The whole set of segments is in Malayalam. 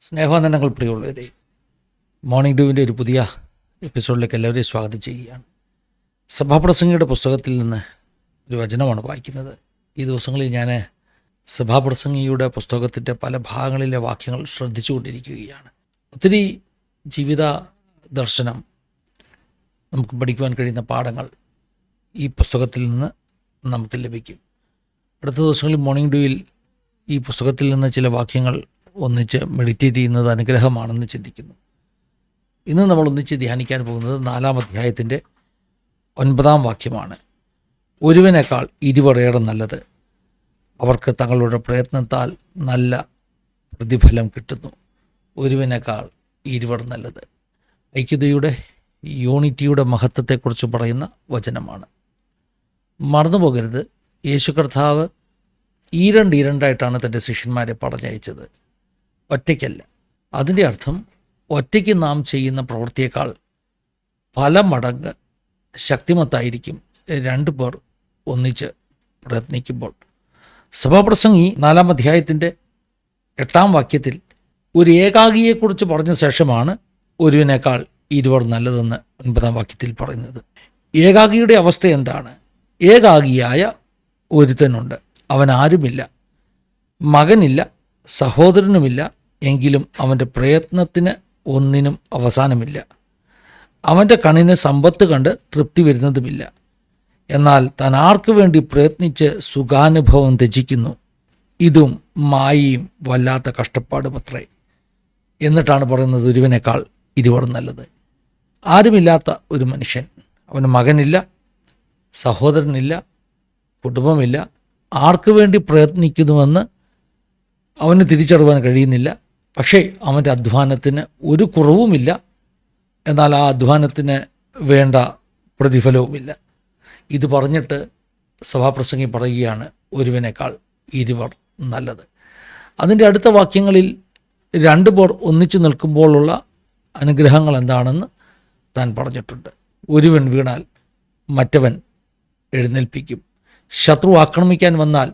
സ്നേഹവന്ദനങ്ങൾ പ്രിയമുള്ളവരെ മോർണിംഗ് ഡ്യൂവിന്റെ ഒരു പുതിയ എപ്പിസോഡിലേക്ക് എല്ലാവരെയും സ്വാഗതം ചെയ്യുകയാണ്. സഭാപ്രസംഗിയുടെ പുസ്തകത്തിൽ നിന്ന് ഒരു വചനമാണ് വായിക്കുന്നത്. ഈ ദിവസങ്ങളിൽ ഞാൻ സഭാപ്രസംഗിയുടെ പുസ്തകത്തിന്റെ പല ഭാഗങ്ങളിലെ വാക്യങ്ങൾ ശ്രദ്ധിച്ചു കൊണ്ടിരിക്കുകയാണ് ഒത്തിരി ജീവിത ദർശനം നമുക്ക് പഠിക്കുവാൻ കഴിയുന്ന പാഠങ്ങൾ ഈ പുസ്തകത്തിൽ നിന്ന് നമുക്ക് ലഭിക്കും. അടുത്ത ദിവസങ്ങളിൽ മോർണിംഗ് ഡ്യൂയിൽ ഈ പുസ്തകത്തിൽ നിന്ന് ചില വാക്യങ്ങൾ ഒന്നിച്ച് മെഡിറ്റേറ്റ് ചെയ്യുന്നത് അനുഗ്രഹമാണെന്ന് ചിന്തിക്കുന്നു. ഇന്ന് നമ്മൾ ഒന്നിച്ച് ധ്യാനിക്കാൻ പോകുന്നത് നാലാം അധ്യായത്തിന്റെ ഒൻപതാം വാക്യമാണ്. ഒരുവനേക്കാൾ ഇരുവറേറെ നല്ലത്. അവർക്ക് തങ്ങളുടെ പ്രയത്നത്താൽ നല്ല പ്രതിഫലം കിട്ടുന്നു. ഒരുവനേക്കാൾ ഇരുവർ നല്ലത്. ഐക്യതയുടെ യൂണിറ്റിയുടെ മഹത്വത്തെക്കുറിച്ച് പറയുന്ന വചനമാണ്. മറന്നു പോകരുത് യേശു കർത്താവ് ഈരണ്ട് ഈരണ്ടായിട്ടാണ് തന്റെ ശിഷ്യന്മാരെ പറഞ്ഞയച്ചത്. ഒറ്റയ്ക്കല്ല. അതിന്റെ അർത്ഥം ഒറ്റയ്ക്ക് നാം ചെയ്യുന്ന പ്രവൃത്തിയേക്കാൾ പല മടങ്ങ് ശക്തിമത്തായിരിക്കും രണ്ടു പേർ ഒന്നിച്ച് പ്രയത്നിക്കുമ്പോൾ. സഭാപ്രസംഗി നാലാം അധ്യായത്തിന്റെ എട്ടാം വാക്യത്തിൽ ഒരു ഏകാഗിയെക്കുറിച്ച് പറഞ്ഞ ശേഷമാണ് ഒരുവിനേക്കാൾ ഇരുവർ നല്ലതെന്ന് ഒൻപതാം വാക്യത്തിൽ പറയുന്നത്. ഏകാഗിയുടെ അവസ്ഥ എന്താണ്? ഏകാഗിയായ ഒരുത്തനുണ്ട്. അവൻ ആരുമില്ല. മകനില്ല. സഹോദരനുമില്ല. എങ്കിലും അവന്റെ പ്രയത്നത്തിന് ഒന്നിനും അവസാനമില്ല. അവന്റെ കണ്ണിന് സമ്പത്ത് കണ്ട് തൃപ്തി വരുന്നതുമില്ല. എന്നാൽ താൻ ആർക്കു വേണ്ടി പ്രയത്നിച്ച് സുഖാനുഭവം ത്യജിക്കുന്നു? ഇതും മായയും വല്ലാത്ത കഷ്ടപ്പാട് പത്രേ എന്നിട്ടാണ് പറയുന്നത് ഒരുവനേക്കാൾ ഇരുവർ നല്ലത്. ആരുമില്ലാത്ത ഒരു മനുഷ്യൻ. അവന് മകനില്ല സഹോദരനില്ല കുടുംബമില്ല. ആർക്കു വേണ്ടി പ്രയത്നിക്കുന്നുവെന്ന് അവന് തിരിച്ചറിവാൻ കഴിയുന്നില്ല. പക്ഷേ അവന്റെ അധ്വാനത്തിന് ഒരു കുറവുമില്ല. എന്നാൽ ആ അധ്വാനത്തിന് വേണ്ട പ്രതിഫലവുമില്ല. ഇത് പറഞ്ഞിട്ട് സഭാപ്രസംഗി പറയുകയാണ് ഒരുവനേക്കാൾ ഇരുവർ നല്ലത്. അതിന്റെ അടുത്ത വാക്യങ്ങളിൽ രണ്ടു പേർ ഒന്നിച്ചു നിൽക്കുമ്പോഴുള്ള അനുഗ്രഹങ്ങൾ എന്താണെന്ന് താൻ പറഞ്ഞിട്ടുണ്ട്. ഒരുവൻ വീണാൽ മറ്റവൻ എഴുന്നേൽപ്പിക്കും. ശത്രു ആക്രമിക്കാൻ വന്നാൽ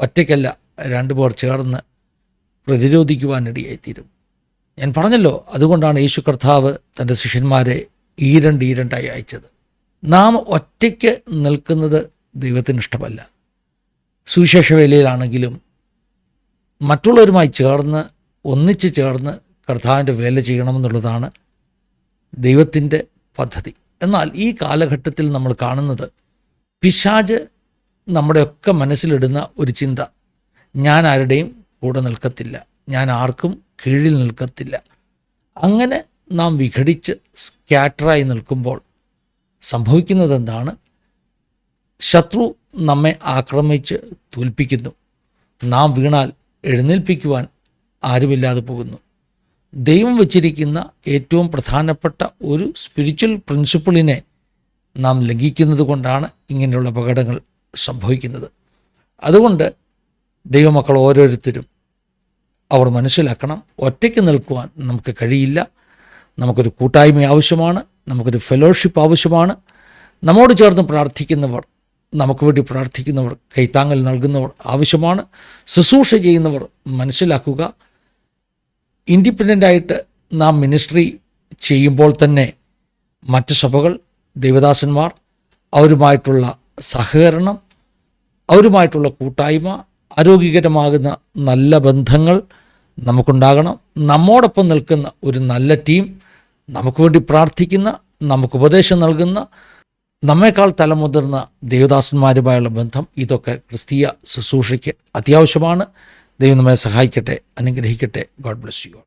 ഒറ്റയ്ക്കല്ല രണ്ടുപേർ ചേർന്ന് പ്രതിരോധിക്കുവാനിടയായിത്തീരും. ഞാൻ പറഞ്ഞല്ലോ അതുകൊണ്ടാണ് യേശു കർത്താവ് തന്റെ ശിഷ്യന്മാരെ ഈരണ്ട് ഈരണ്ടായി അയച്ചത്. നാം ഒറ്റയ്ക്ക് നിൽക്കുന്നത് ദൈവത്തിന് ഇഷ്ടമല്ല. സുവിശേഷ വേലയിലാണെങ്കിലും മറ്റുള്ളവരുമായി ചേർന്ന് ഒന്നിച്ച് ചേർന്ന് കർത്താവിന്റെ വേല ചെയ്യണമെന്നുള്ളതാണ് ദൈവത്തിന്റെ പദ്ധതി. എന്നാൽ ഈ കാലഘട്ടത്തിൽ നമ്മൾ കാണുന്നത് പിശാജ് നമ്മുടെയൊക്കെ മനസ്സിലിടുന്ന ഒരു ചിന്ത. ഞാൻ ആരുടെയും കൂടെ നിൽക്കത്തില്ല. ഞാൻ ആർക്കും കീഴിൽ നിൽക്കത്തില്ല. അങ്ങനെ നാം വിഘടിച്ച് സ്കാറ്ററായി നിൽക്കുമ്പോൾ സംഭവിക്കുന്നത് എന്താണ് ശത്രു നമ്മെ ആക്രമിച്ച് തോൽപ്പിക്കുന്നു. നാം വീണാൽ എഴുന്നേൽപ്പിക്കുവാൻ ആരുമില്ലാതെ പോകുന്നു. ദൈവം വച്ചിരിക്കുന്ന ഏറ്റവും പ്രധാനപ്പെട്ട ഒരു സ്പിരിച്വൽ പ്രിൻസിപ്പിളിനെ നാം ലംഘിക്കുന്നത് കൊണ്ടാണ് ഇങ്ങനെയുള്ള അപകടങ്ങൾ സംഭവിക്കുന്നത്. അതുകൊണ്ട് ദൈവമക്കൾ ഓരോരുത്തരും അവർ മനസ്സിലാക്കണം. ഒറ്റയ്ക്ക് നിൽക്കുവാൻ നമുക്ക് കഴിയില്ല. നമുക്കൊരു കൂട്ടായ്മ ആവശ്യമാണ്. നമുക്കൊരു ഫെലോഷിപ്പ് ആവശ്യമാണ്. നമ്മോട് ചേർന്ന് പ്രാർത്ഥിക്കുന്നവർ നമുക്ക് വേണ്ടി പ്രാർത്ഥിക്കുന്നവർ കൈത്താങ്ങൽ നൽകുന്നവർ ആവശ്യമാണ്. ശുശ്രൂഷ ചെയ്യുന്നവർ മനസ്സിലാക്കുക. ഇൻഡിപെൻഡന്റായിട്ട് നാം മിനിസ്ട്രി ചെയ്യുമ്പോൾ തന്നെ മറ്റ് സഭകൾ ദേവദാസന്മാർ അവരുമായിട്ടുള്ള സഹകരണം അവരുമായിട്ടുള്ള കൂട്ടായ്മ ആരോഗ്യകരമാകുന്ന നല്ല ബന്ധങ്ങൾ നമുക്കുണ്ടാകണം. നമ്മോടൊപ്പം നിൽക്കുന്ന ഒരു നല്ല ടീം നമുക്ക് വേണ്ടി പ്രാർത്ഥിക്കുന്ന നമുക്ക് ഉപദേശം നൽകുന്ന നമ്മേക്കാൾ തലമുതിർന്ന ദേവദാസന്മാരുമായുള്ള ബന്ധം ഇതൊക്കെ ക്രിസ്തീയ ശുശ്രൂഷയ്ക്ക് അത്യാവശ്യമാണ്. ദൈവം നമ്മെ സഹായിക്കട്ടെ അനുഗ്രഹിക്കട്ടെ. God bless you